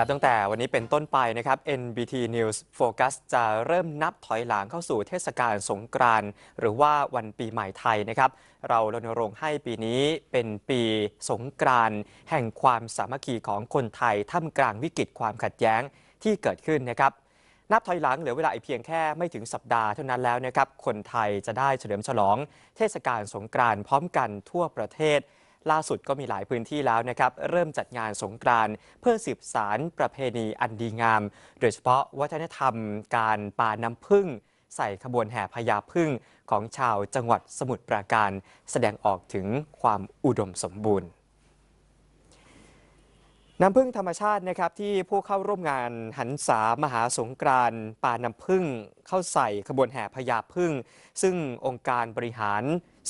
ับตั้งแต่วันนี้เป็นต้นไปนะครับ NBT News Focus จะเริ่มนับถอยหลังเข้าสู่เทศกาลสงกรานต์หรือว่าวันปีใหม่ไทยนะครับ เรารณรงค์ให้ปีนี้เป็นปีสงกรานต์แห่งความสามัคคีของคนไทยท่ามกลางวิกฤตความขัดแย้งที่เกิดขึ้นนะครับ นับถอยหลังเหลือเวลาอีกเพียงแค่ไม่ถึงสัปดาห์เท่านั้นแล้วนะครับ คนไทยจะได้เฉลิมฉลอง เทศกาลสงกรานต์พร้อมกันทั่วประเทศ ล่าสุดก็มีหลายพื้นที่แล้วนะครับ เริ่มจัดงานสงกรานต์เพื่อสืบสารประเพณีอันดีงาม โดยเฉพาะวัฒนธรรมการปาน้ำพึ่ง ใส่ขบวนแห่พญาพึ่งของชาวจังหวัดสมุทรปราการ แสดงออกถึงความอุดมสมบูรณ์น้ำพึ่งธรรมชาตินะครับที่ผู้เข้าร่วมงานหันษามหาสงกรานต์ปาน้ำพึ่งเข้าใส่ขบวนแห่พญาพึ่ง ซึ่งองค์การบริหาร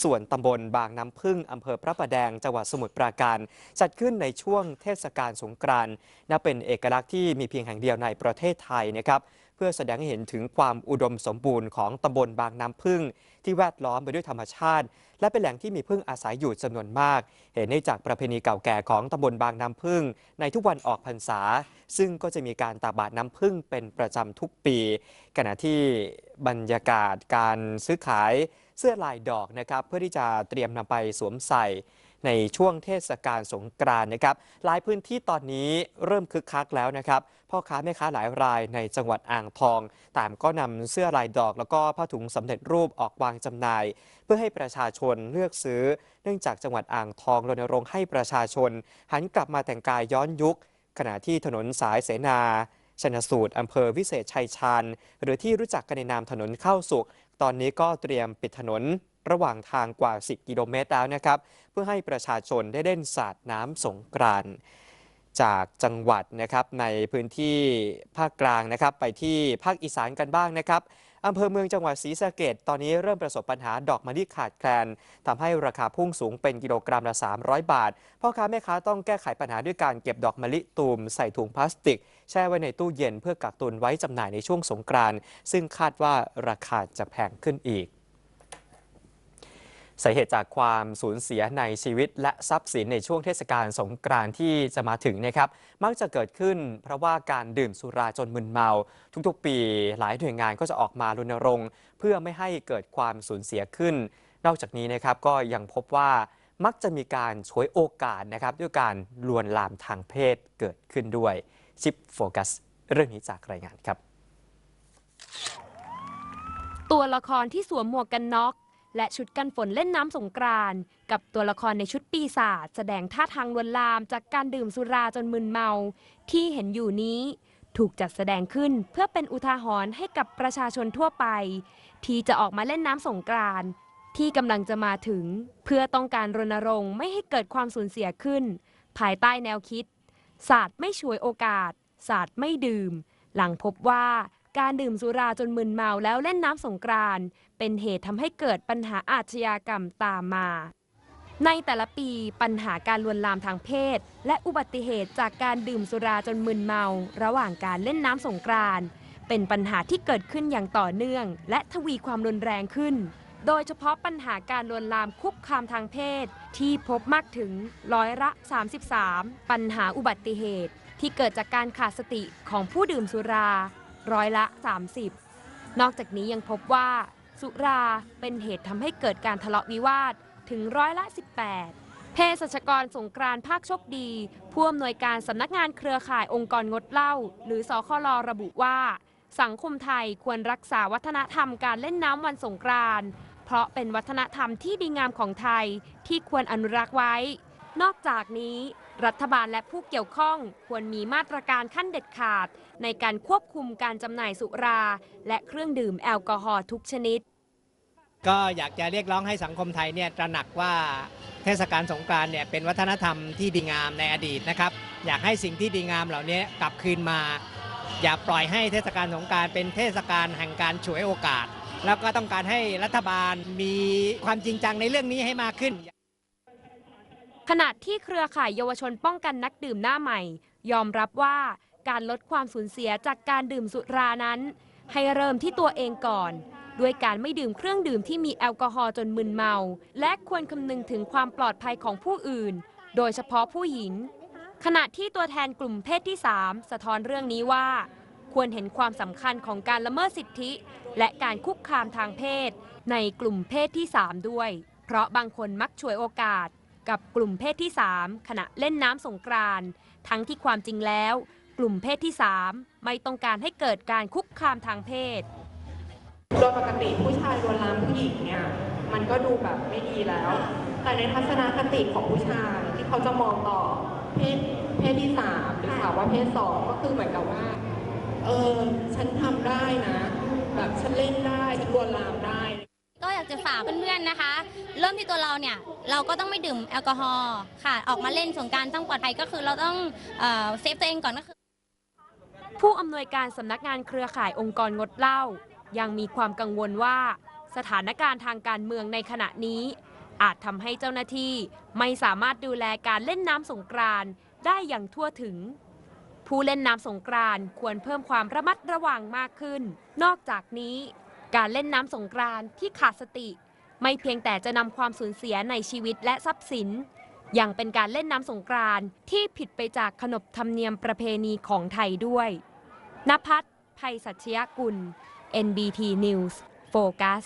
ส่วนตำบลบางน้ำพึ่งอำเภอพระประแดงจังหวัดสมุทรปราการ จัดขึ้นในช่วงเทศกาลสงกรานต์นับเป็นเอกลักษณ์ที่มีเพียงแห่งเดียวในประเทศไทยนะครับ พื่อแสดงให้เห็นถึงความอุดมสมบูรณ์ของตำบลบางน้ำพึ่ง ที่แวดล้อมไปด้วยธรรมชาติ และเป็นแหล่งที่มีพึ่งอาศัยอยู่จำนวนมาก เห็นได้จากประเพณีเก่าแก่ของตำบลบางน้ำพึ่ง ในทุกวันออกพรรษา ซึ่งก็จะมีการตักบาตรน้ำพึ่งเป็นประจำทุกปี ขณะที่บรรยากาศการซื้อขายเสื้อลายดอกนะครับเพื่อที่จะเตรียมนำไปสวมใส่ ในช่วงเทศกาลสงกรานต์นะครับ หลายพื้นที่ตอนนี้เริ่มคึกคักแล้วนะครับ พ่อค้าแม่ค้าหลายรายในจังหวัดอ่างทอง ต่างก็นำเสื้อลายดอกแล้วก็ผ้าถุงสำเร็จรูปออกวางจำหน่าย เพื่อให้ประชาชนเลือกซื้อ เนื่องจากจังหวัดอ่างทองรณรงค์ให้ประชาชน หันกลับมาแต่งกายย้อนยุค ขณะที่ถนนสายเสนาชนสูตรอำเภอวิเศษชัยชาญหรือที่รู้จักกันในนามถนนเข้าสุข ตอนนี้ก็เตรียมปิดถนน ระหว่างทางกว่า 10 กิโลเมตรแล้วนะครับ เพื่อให้ประชาชนได้เล่นสาดน้ำสงกรานต์จากจังหวัดนะครับในพื้นที่ภาคกลางนะครับ ไปที่ภาคอีสานกันบ้างนะครับอำเภอเมืองจังหวัดศรีสะเกดตอนนี้เริ่มประสบปัญหาดอกมะลิขาดแคลนทำให้ราคาพุ่งสูงเป็นกิโลกรัมละ 300 บาท พ่อค้าแม่ค้าต้องแก้ไขปัญหาด้วยการเก็บดอกมะลิตูมใส่ถุงพลาสติก แช่ไว้ในตู้เย็นเพื่อกักตุนไว้จำหน่ายในช่วงสงกรานต์ซึ่งคาดว่าราคาจะแพงขึ้นอีก สาเหตุจากความสูญเสียในชีวิตและทรัพย์สินในช่วงเทศกาลสงกรานต์ที่จะมาถึงนะครับ มักจะเกิดขึ้นเพราะว่าการดื่มสุราจนมึนเมา ทุกๆ ปีหลายหน่วยงานก็จะออกมารณรงค์ เพื่อไม่ให้เกิดความสูญเสียขึ้น นอกจากนี้นะครับก็ยังพบว่ามักจะมีการฉวยโอกาสนะครับ ด้วยการลวนลามทางเพศเกิดขึ้นด้วยชิปโฟกัสเรื่องนี้จากรายงานครับ ตัวละครที่สวมหมวกกันน็อก และชุดกันฝนเล่นน้ำสงกรานต์กับตัวละครในชุดปีศาจแสดงท่าทางลวนลามจากการดื่มสุราจนมึนเมา ที่เห็นอยู่นี้ ถูกจัดแสดงขึ้นเพื่อเป็นอุทาหรณ์ให้กับประชาชนทั่วไป ที่จะออกมาเล่นน้ำสงกรานต์ที่กำลังจะมาถึง เพื่อต้องการรณรงค์ไม่ให้เกิดความสูญเสียขึ้น ภายใต้แนวคิดศาสตร์ไม่ฉวยโอกาสศาสตร์ไม่ดื่ม หลังพบว่า การดื่มสุราจนมึนเมาแล้วเล่นน้ำสงกรานต์เป็นเหตุทำให้เกิดปัญหาอาชญากรรมตามมา ในแต่ละปีปัญหาการลวนลามทางเพศ และอุบัติเหตุจากการดื่มสุราจนมึนเมา ระหว่างการเล่นน้ำสงกรานต์เป็นปัญหาที่เกิดขึ้นอย่างต่อเนื่อง และทวีความรุนแรงขึ้น โดยเฉพาะปัญหาการลวนลามคุกคามทางเพศ ที่พบมากถึงร้อยละ 33 ปัญหาอุบัติเหตุ ที่เกิดจากการขาดสติของผู้ดื่มสุรา ร้อยละ 30 นอกจากนี้ยังพบว่า สุราเป็นเหตุทำให้เกิดการทะเลาะวิวาทถึงร้อยละ 18เภสัชกรสงกรานต์ภาคโชคดี ผู้อำนวยการสำนักงานเครือข่ายองค์กรงดเหล้าหรือสคลระบุว่า สังคมไทยควรรักษาวัฒนธรรมการเล่นน้ำวันสงกรานต์เพราะเป็นวัฒนธรรมที่ดีงามของไทยที่ควรอนุรักษ์ไว้ นอกจากนี้ รัฐบาลและผู้เกี่ยวข้องควรมีมาตรการขั้นเด็ดขาด ในการควบคุมการจำหน่ายสุรา และเครื่องดื่มแอลกอฮอล์ทุกชนิด ก็อยากจะเรียกร้องให้สังคมไทยเนี่ยตระหนักว่าเทศกาลสงกรานต์เนี่ยเป็นวัฒนธรรมที่ดีงามในอดีตนะครับ อยากให้สิ่งที่ดีงามเหล่านี้กลับคืนมา อย่าปล่อยให้เทศกาลสงกรานต์เป็นเทศกาลแห่งการฉวยโอกาส แล้วก็ต้องการให้รัฐบาลมีความจริงจังในเรื่องนี้ให้มากขึ้น ขณะที่เครือข่ายเยาวชนป้องกันนักดื่มหน้าใหม่ ยอมรับว่าการลดความสูญเสียจากการดื่มสุรานั้น ให้เริ่มที่ตัวเองก่อน ด้วยการไม่ดื่มเครื่องดื่มที่มีแอลกอฮอล์จนมึนเมา และควรคำนึงถึงความปลอดภัยของผู้อื่น โดยเฉพาะผู้หญิง ขณะที่ตัวแทนกลุ่มเพศที่ 3 สะท้อนเรื่องนี้ว่า ควรเห็นความสำคัญของการละเมิดสิทธิ และการคุกคามทางเพศ ในกลุ่มเพศที่ 3 ด้วย เพราะบางคนมักฉวยโอกาส กับกลุ่มเพศที่ 3 ขณะเล่นน้ำสงกรานต์ทั้งที่ความจริงแล้ว กลุ่มเพศที่ 3 ไม่ต้องการให้เกิดการคุกคามทางเพศ โดยปกติผู้ชายลวนลามผู้หญิงเนี่ยมันก็ดูแบบไม่ดีแล้ว แต่ในทัศนคติของผู้ชายที่เขาจะมองต่อเพศเพศที่สามหรือถามว่าเพศสองก็คือเหมือนกับว่า เออฉันทำได้นะ แบบฉันเล่นได้ฉันลวนลามได้ ก็อยากจะฝากเพื่อนๆนะคะ เริ่มที่ตัวเราเนี่ยเราก็ต้องไม่ดื่มแอลกอฮอล์ค่ะ ออกมาเล่นสงการต้องปลอดภัยก็คือเราต้องเอ่อเซฟตัวเองก่อนก็คือ ผู้อำนวยการสำนักงานเครือข่ายองค์กรงดเหล้ายังมีความกังวลว่า สถานการณ์ทางการเมืองในขณะนี้ อาจทำให้เจ้าหน้าที่ไม่สามารถดูแลการเล่นน้ำสงกรานต์ได้อย่างทั่วถึงผู้เล่นน้ำสงกรานต์ควรเพิ่มความระมัดระวังมากขึ้น นอกจากนี้ การเล่นน้ำสงกรานต์ที่ขาดสติ ไม่เพียงแต่จะนำความสูญเสียในชีวิตและทรัพย์สิน ยังเป็นการเล่นน้ำสงกรานต์ที่ผิดไปจากขนบธรรมเนียมประเพณีของไทยด้วยนภัสภัยสัชยกุล NBT News Focus